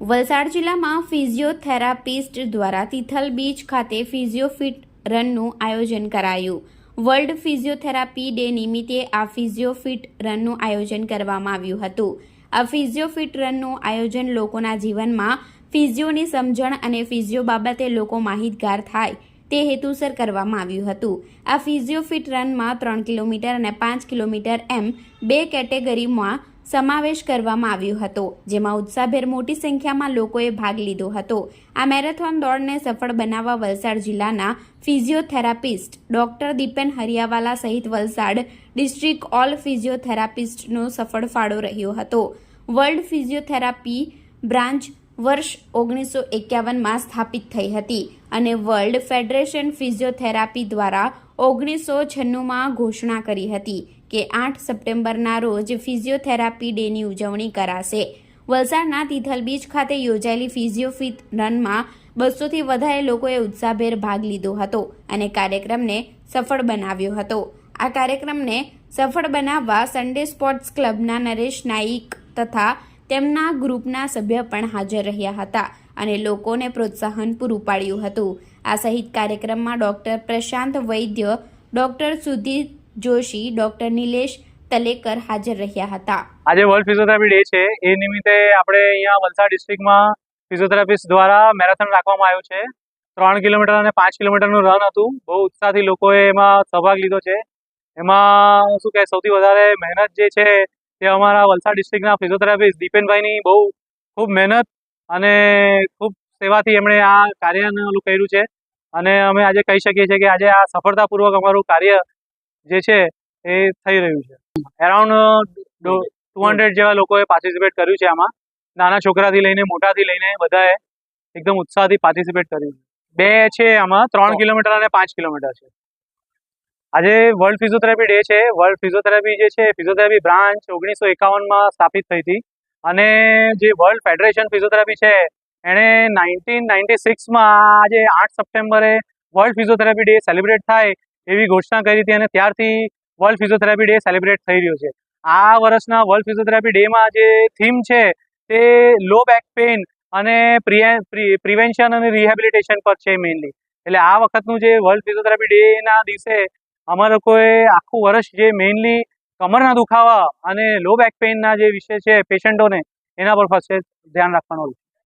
વલસાડ જિલ્લામાં ફિઝિયોથેરાપિસ્ટ દ્વારા તિથલ બીચ ખાતે ફિઝિયોફિટ રનનું આયોજન કરાયું. વર્લ્ડ ફિઝિયોથેરાપી ડે નિમિત્તે આ ફિઝિયોફિટ રનનું આયોજન કરવામાં આવ્યું હતું. આ ફિઝિયોફિટ રનનું આયોજન લોકોના જીવનમાં ફિઝિયોની સમજણ અને ફિઝિયો બાબતે લોકો માહિતગાર થાય તે હેતુસર કરવામાં આવ્યું હતું. આ ફિઝિયોફિટ રનમાં ત્રણ કિલોમીટર અને પાંચ કિલોમીટર એમ બે કેટેગરીમાં સમાવેશ કરવામાં આવ્યો હતો, જેમાં ઉત્સાહભેર મોટી સંખ્યામાં લોકોએ ભાગ લીધો હતો. આ મેરેથોન દોડને સફળ બનાવવા વલસાડ જિલ્લાના ફિઝિયોથેરાપિસ્ટ ડોક્ટર દીપેન હરિયાવાલા સહિત વલસાડ ડિસ્ટ્રિક્ટ ઓલ ફિઝિયોથેરાપિસ્ટનો સફળ ફાળો રહ્યો હતો. વર્લ્ડ ફિઝિયોથેરાપી બ્રાન્ચ વર્ષ ઓગણીસો એકાવનમાં સ્થાપિત થઈ હતી અને વર્લ્ડ ફેડરેશન ફિઝિયોથેરાપી દ્વારા ઓગણીસો છન્નુંમાં ઘોષણા કરી હતી. કે આઠ સપ્ટેમ્બરના રોજ ફિઝિયોથેરાપી ડેની ઉજવણી કરાશે. વલસાડના તિથલ બીચ ખાતે યોજાયેલી ફિઝિયોફિટ રનમાં બસોથી વધારે લોકોએ ઉત્સાહભેર ભાગ લીધો હતો અને કાર્યક્રમને સફળ બનાવ્યો હતો. આ કાર્યક્રમને સફળ બનાવવા સન્ડે સ્પોર્ટ્સ ક્લબના નરેશ નાઈક તથા તેમના ગ્રુપના સભ્ય પણ હાજર રહ્યા હતા અને લોકોને પ્રોત્સાહન પૂરું પાડ્યું હતું. આ સહિત કાર્યક્રમમાં doctor Prashant Vaidya, doctor Sudhir Joshi, doctor Nilesh Talekar હાજર રહ્યા હતા. આજે વર્લ્ડ ફિઝિયોથેરાપી ડે છે. એ નિમિત્તે આપણે અહીંયા વલસાડ ડિસ્ટ્રિક્ટમાં ફિઝિયોથેરાપિસ્ટ દ્વારા મેરેથોન રાખવામાં આવ્યું છે. ત્રણ કિલોમીટર અને પાંચ કિલોમીટરનું રન હતું. બહુ ઉત્સાહથી લોકોએ એમાં સહભાગ લીધો છે. એમાં શું કહે, સૌથી વધારે મહેનત જે છે તે અમારા વલસાડ ડિસ્ટ્રિક્ટના ફિઝિયોથેરાપિસ્ટ દીપેનભાઈની બહુ ખૂબ મહેનત અને ખૂબ સેવાથી એમણે આ કાર્યને કર્યું છે. અને અમે આજે કહી શકીએ છીએ કે આજે આ સફળતાપૂર્વક અમારું કાર્ય જે છે એ થઈ રહ્યું છે. એરાઉન્ડ ટુ હંડ્રેડ જેવા લોકોએ પાર્ટિસિપેટ કર્યું છે આમાં. નાના છોકરાથી લઈને મોટાથી લઈને બધાએ એકદમ ઉત્સાહથી પાર્ટિસિપેટ કર્યું છે. બે છે આમાં ત્રણ કિલોમીટર અને પાંચ કિલોમીટર છે. આજે વર્લ્ડ ફિઝિયોથેરાપી ડે છે. વર્લ્ડ ફિઝિયોથેરાપી જે છે ફિઝિયોથેરાપી બ્રાન્ચ ઓગણીસો એકાવનમાં સ્થાપિત થઈ હતી. અને જે વર્લ્ડ ફેડરેશન ફિઝિયોથેરાપી છે એણે નાઇન્ટીન નાઇન્ટી સિક્સમાં આજે આઠ સપ્ટેમ્બરે વર્લ્ડ ફિઝિયોથેરાપી ડે સેલિબ્રેટ થાય. એવી ઘોષણા કરી હતી અને ત્યારથી વર્લ્ડ ફિઝિયોથેરાપી ડે સેલિબ્રેટ થઈ રહ્યો છે. આ વર્ષના વર્લ્ડ ફિઝિયોથેરાપી ડેમાં જે થીમ છે તે લો બેક પેઇન અને પ્રિવેન્શન અને રિહેબિલિટેશન પર છે મેઇનલી એટલે આ વખતનું જે વર્લ્ડ ફિઝિયોથેરાપી ડેના દિવસે અમારા લોકોએ આખું વર્ષ જે મેઇનલી કમરના દુખાવા અને લો બેક પેઇનના જે વિષય છે, પેશન્ટોને એના પર ફર્સ્ટ ધ્યાન રાખવાનું